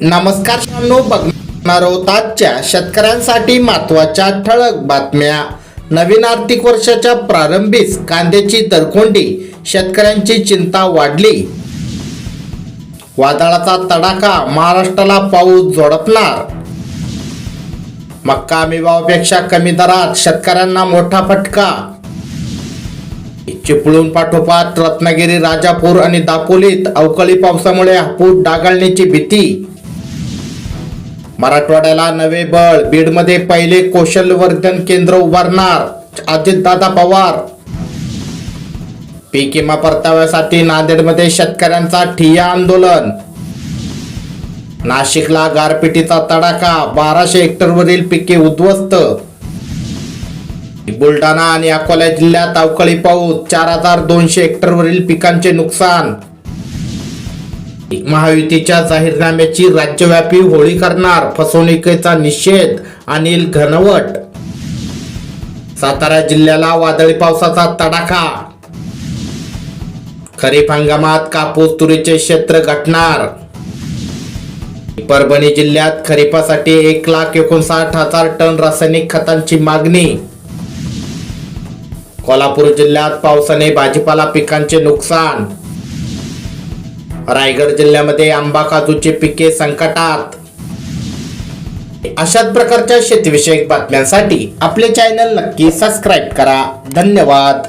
नमस्कार बघणार आहोत आजच्या शेतकऱ्यांसाठी महत्त्वाच्या ठळक बातम्या. नवीन आर्थिक वर्षाच्या प्रारंभीच कांद्याची दरकोंडी शेतकऱ्यांची चिंता वाढली. वादळाचा तडाखा महाराष्ट्राला पाऊस झोडपणार. मक्का हमी भावापेक्षा कमी दरात शेतकऱ्यांना मोठा फटका. चिपळूण पाठोपाठ रत्नागिरी राजापूर आणि दापोलीत अवकाळी पावसामुळे हापूस डागाळण्याची भीती. मराठवाड्याला नवे बळ. बीडमध्ये पहिले कौशल्यवर्धन केंद्र उभारणार. अजितदादा पवार. पीक विमा परताव्यासाठी नांदेडमध्ये शेतकऱ्यांचा ठिय्या आंदोलन. नाशिकला गारपिटीचा तडाखा. बाराशे हेक्टरवरील पिके उद्ध्वस्त. बुलढाणा आणि अकोला जिल्ह्यात अवकाळी पाऊस. चार हजार दोनशे हेक्टरवरील पिकांचे नुकसान. महायुतीच्या जाहीरनाम्याची राज्यव्यापी होळी करणार फसवणुकीचा निषेध अनिल घनवट. सातारा जिल्ह्याला वादळी पावसाचा तडाखा. खरीप हंगामात कापूस तुरीचे क्षेत्र गाठणार. परभणी जिल्ह्यात खरीपासाठी एक लाख एकोणसाठ हजार टन रासायनिक खतांची मागणी. कोल्हापूर जिल्ह्यात पावसाने भाजीपाला पिकांचे नुकसान. रायगड जिल्ह्यामध्ये आंबा काजूचे पिके संकटात. अशाच प्रकारच्या शेतीविषयक बातम्यांसाठी आपले चॅनल नक्की सबस्क्राईब करा. धन्यवाद.